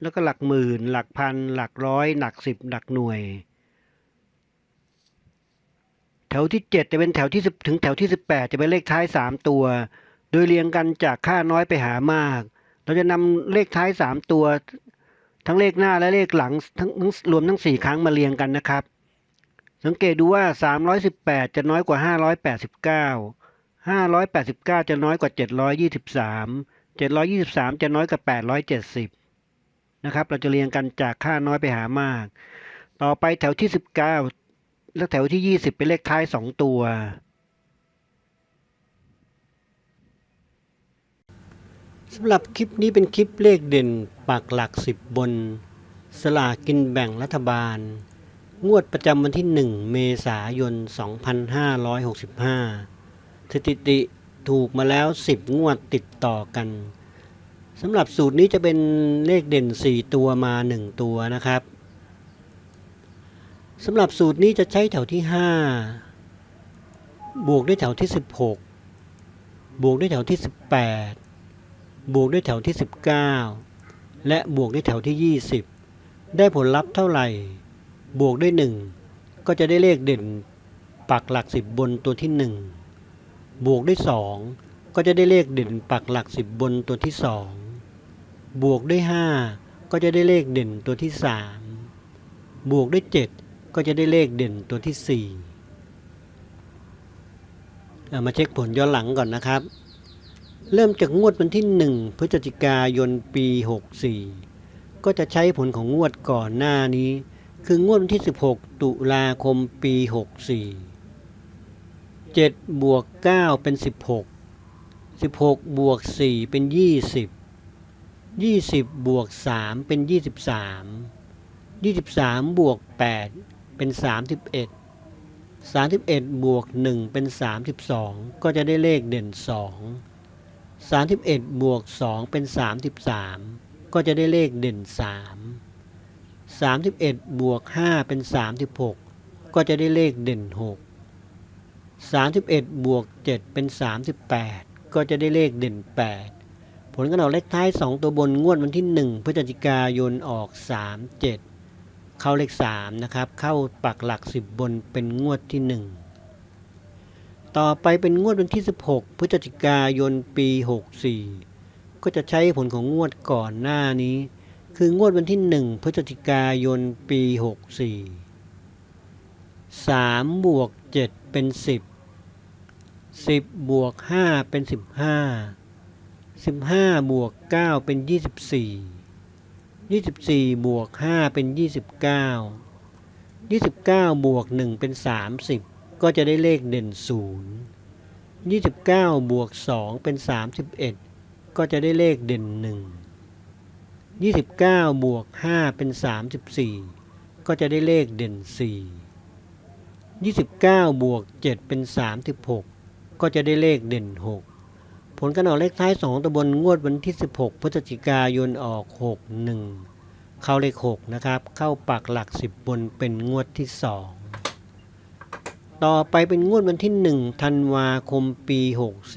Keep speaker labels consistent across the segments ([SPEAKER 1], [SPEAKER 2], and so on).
[SPEAKER 1] แล้วก็หลักหมื่น หลักพัน หลักร้อย หลักสิบ หลักหน่วย แถวที่ 7 จะเป็นแถวที่ 10 ถึงแถวที่ 18 จะเป็นเลขท้าย 3 ตัว โดยเรียงกันจากค่าน้อยไปหามาก เราจะนำเลขท้าย 3 ตัว ทั้งเลขหน้าและเลขหลังทั้งทั้งรวมทั้ง 4 ครั้งมาเรียงกันนะครับ สังเกตดูว่า 318 จะน้อยกว่า 589 589 จะน้อยกว่า 723 723 จะน้อยกว่า 870 นะครับ เราจะเรียงกันจากค่าน้อยไปหามาก ต่อไปแถวที่ 19 และแถวที่ 20 เป็นเลขท้าย 2 ตัว สำหรับคลิปนี้เป็นคลิปเลขเด่นปักหลัก 10 บน สลากกินแบ่งรัฐบาล งวดประจำวันที่ 1 เมษายน 2565 สถิติถูกมาแล้ว 10 งวดติดต่อกัน สำหรับสูตรนี้จะเป็นเลขเด่น 4 ตัวมา 1 ตัวนะครับสำหรับสูตรนี้จะใช้แถวที่ 5 บวกด้วยแถวที่ 16 บวกด้วยแถวที่ 18 บวกด้วยแถวที่ 19 และบวกด้วยแถวที่ 20 ได้ผลลัพธ์เท่าไหร่ บวกด้วย 1 ก็จะได้เลขเด่นปักหลัก 10 บนตัวที่ 1 บวกด้วย 2 ก็จะได้เลขเด่นปักหลัก 10 บนตัวที่ 2 บวกด้วย 5 ก็จะได้เลขเด่นตัวที่ 3 บวกด้วย 7 ก็จะได้เลขเด่นตัวที่ 4 เอามาเช็คผลย้อนหลังก่อนนะครับ เริ่มจากงวดวันที่ 1 พฤศจิกายนปี 64 ก็จะใช้ผลของงวดก่อนหน้านี้ คืองวดวันที่ 16 ตุลาคมปี 64 7บวก 9 เป็น 16 16 บวก 4 เป็น 20 20 บวก 3 เป็น 23 23 บวก 8 เป็น 31 31 บวก 1 เป็น 32 ก็จะได้เลขเด่น 2 31 บวก 2 เป็น 33 ก็จะได้เลขเด่น 3 31 บวก 5 เป็น 36 ก็จะได้เลขเด่น 6 31 บวก 7 เป็น 38 ก็จะได้เลขเด่น 8 ลกันออกเลขท้าย 2 ตัวบนงวดวันที่ 1 พฤศจิกายนออก 3 7 เข้าเลข 3 นะครับ เข้าปักหลัก 10 บนเป็นงวดที่ 1 ต่อไปเป็นงวดวันที่ 16 พฤศจิกายนปี 64 ก็จะใช้ผลของงวดก่อนหน้านี้ คืองวดวันที่ 1 พฤศจิกายนปี 64 3 บวก 7 เป็น 10 10 บวก 5 เป็น 15 15 บวก 9 เป็น 24 24 บวก 5 เป็น 29 29 บวก 1 เป็น 30 ก็จะได้เลขเด่น 0 29 บวก 2 เป็น 31 ก็จะได้เลขเด่น 1 29 บวก 5 เป็น 34 ก็จะได้เลขเด่น 4 29 บวก 7 เป็น 36 ก็จะได้เลขเด่น 6 ผลการออกเลขท้าย 2ตัวบนงวดวันที่ 16 พฤศจิกายนออก 6 1 เข้าเลข 6 นะครับ เข้าปักหลัก 10 บนเป็นงวดที่ 2 ต่อไปเป็นงวดวันที่ 1 ธันวาคมปี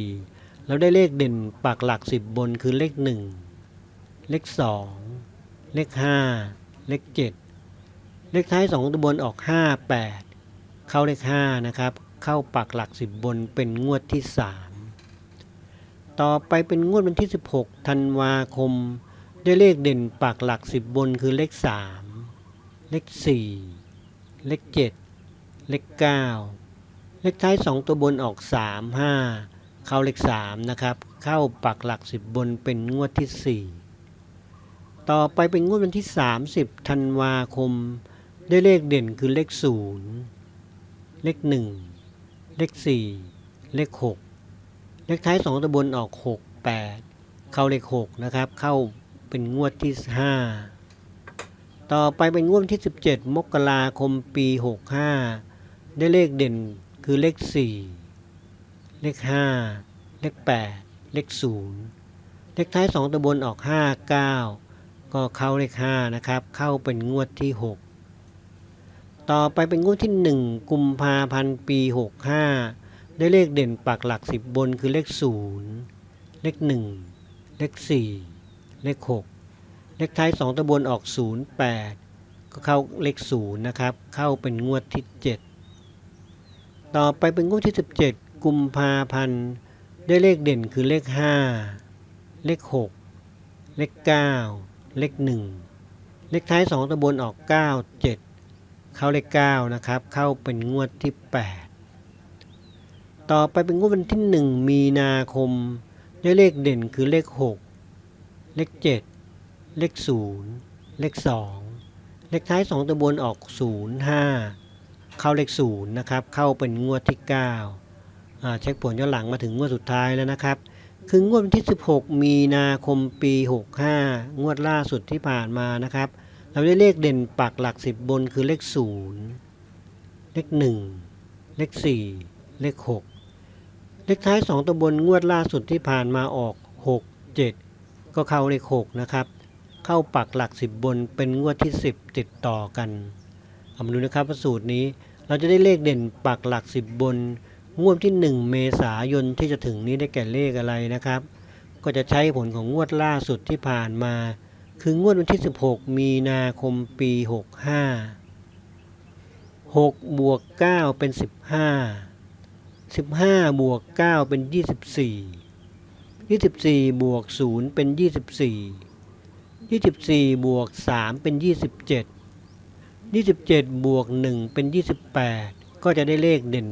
[SPEAKER 1] 64 เราได้เลขเด่นปักหลัก 10 บนคือเลข 1 เลข 2 เลข 5 เลข 7 เลขท้าย 2ตัวบนออก 5 8 เข้าเลข 5 นะครับ เข้าปักหลัก 10 บนเป็นงวดที่ 3 ต่อไปเป็นงวดวันที่ 16 ธันวาคม ได้เลขเด่นปากหลัก 10 บนคือเลข 3 เลข 4 เลข 7 เลข 9 เลขท้าย 2 ตัวบนออก 3 5 เข้าเลข 3 นะครับ เข้าปักหลัก 10 บนเป็นงวดที่ 4 ต่อไปเป็นงวดวันที่ 30 ธันวาคม ได้เลขเด่นคือเลข 0 เลข 1 เลข 4 เลข 6 เลขท้าย2ตัวบนออก6 8เข้าเลข6นะครับ เข้าเป็นงวดที่5ต่อไปเป็นงวดวันที่ 17 มกราคมปี 65 ได้เลขเด่นคือเลข 4 เลข 5 เลข 8 เลข 0 เลขท้าย 2 ตัวบนออก 5 9 ก็เข้าเลข 5 นะครับ เข้าเป็นงวดที่ 6 ต่อไปเป็นงวดที่ 1 กุมภาพันธ์ปี 65 ได้เลขเด่นปักหลัก10บบนคือเลข0เลข1เลข4เลข6เลขท้าย2ตัวบนออก0 8ก็เข้าเลข0นย์นะครับ เข้าเป็นงวดที่7ต่อไปเป็นงวดที่17กุมภาพันธ์ได้เลขเด่นคือเลข5เลข6เลข9เลข1เลขท้าย2ตัวบนออก9 7เจ็ดเข้าเลข9นะครับ เข้าเป็นงวดที่8 ต่อไปเป็นงวดวันที่1มีนาคมได้เลขเด่นคือเลข6เลข7เลข0เลข2เลขท้าย2ตัวบนออก0 5เข้าเลข0นะครับ เข้าเป็นงวดที่9อ่าเช็คผลย้อนหลังมาถึงงวดสุดท้ายแล้วนะครับ คืองวดวันที่ 16 มีนาคมปี 65 งวดล่าสุดที่ผ่านมานะครับ เราได้เลขเด่นปักหลัก 10 บนคือเลข 0 เลข 1 เลข 4 เลข 6 เลขท้าย 2 ตัวบนงวดล่าสุดที่ผ่านมาออก 6 7 ก็เข้าเลข6นะครับ เข้าปักหลัก 10 บนเป็นงวดที่ 10 ติดต่อกันเอามาดูนะครับว่าสูตรนี้เราจะได้เลขเด่นปักหลัก 10 บน งวดที่ 1 เมษายนที่จะถึงนี้ได้แก่เลขอะไรนะครับ ก็จะใช้ผลของงวดล่าสุดที่ผ่านมา คืองวดวันที่ 16 มีนาคมปี 65 6บวก9เป็น 15 15 บวก 9 เป็น 24 24 บวก 0 เป็น 24 24 บวก 3 เป็น 27 27 บวก 1 เป็น 28 ก็จะได้เลขเด่น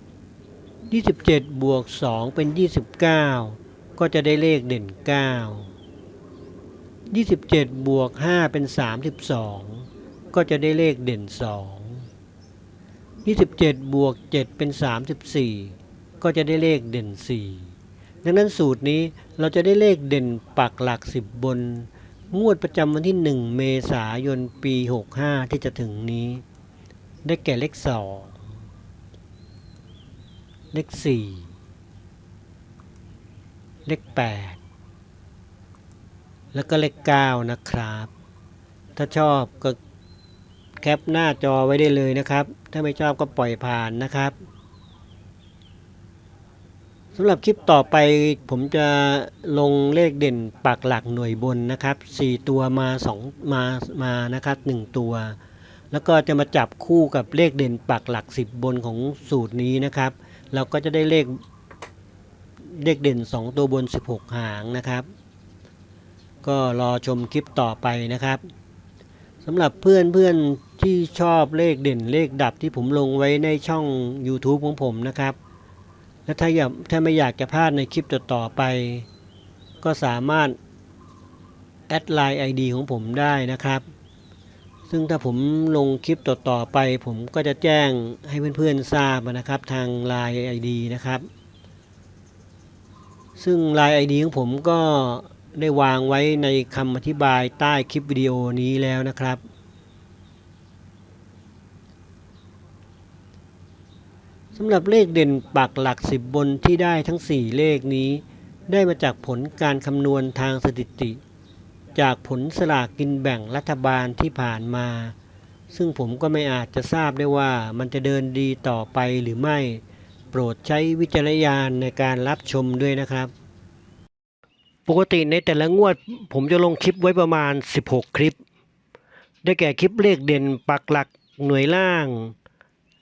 [SPEAKER 1] 8 27 บวก 2 เป็น 29 ก็จะได้เลขเด่น 9 27 บวก 5 เป็น 32 ก็จะได้เลขเด่น 2 27บวก 7 เป็น 34 ก็จะได้เลขเด่น 4 ดังนั้นสูตรนี้เราจะได้เลขเด่นปักหลัก 10 บน งวดประจำวันที่ 1 เมษายนปี 65 ที่จะถึงนี้ ได้แก่เลข 2 เลข 4 เลข 8 แล้วก็เลข 9 นะครับ ถ้าชอบก็ แคปหน้าจอไว้ได้เลยนะครับ ถ้าไม่ชอบก็ปล่อยผ่านนะครับสำหรับคลิปต่อไปผมจะลงเลขเด่นปักหลักหน่วยบนนะครับ 4 ตัวมา2มามานะครับ 1 ตัว แล้วก็จะมาจับคู่กับเลขเด่นปักหลัก 10 บนของสูตรนี้นะครับ เราก็จะได้เลขเลขเด่น 2 ตัวบน 16 หางนะครับ ก็รอชมคลิปต่อไปนะครับสำหรับเพื่อนเพื่อน ที่ชอบเลขเด่นเลขดับที่ผมลงไว้ในช่อง YouTube ของผมนะครับ และถ้าอยากถ้าไม่อยากจะพลาดในคลิปต่อๆไป ก็สามารถแอดไลน์ ID ของผมได้นะครับ ซึ่งถ้าผมลงคลิปต่อๆไป ผมก็จะแจ้งให้เพื่อนๆทราบนะครับทาง Line ID นะครับ ซึ่ง Line ID ของผมก็ได้วางไว้ในคำอธิบายใต้คลิปวิดีโอนี้แล้วนะครับ สำหรับเลขเด่นปักหลัก 10 บนที่ได้ทั้ง 4 เลขนี้ ได้มาจากผลการคำนวณทางสถิติ จากผลสลากกินแบ่งรัฐบาลที่ผ่านมา ซึ่งผมก็ไม่อาจจะทราบได้ว่ามันจะเดินดีต่อไปหรือไม่ โปรดใช้วิจารณญาณในการรับชมด้วยนะครับ ปกติในแต่ละงวด ผมจะลงคลิปไว้ประมาณ 16 คลิป ได้แก่คลิปเลขเด่นปักหลักหน่วยล่าง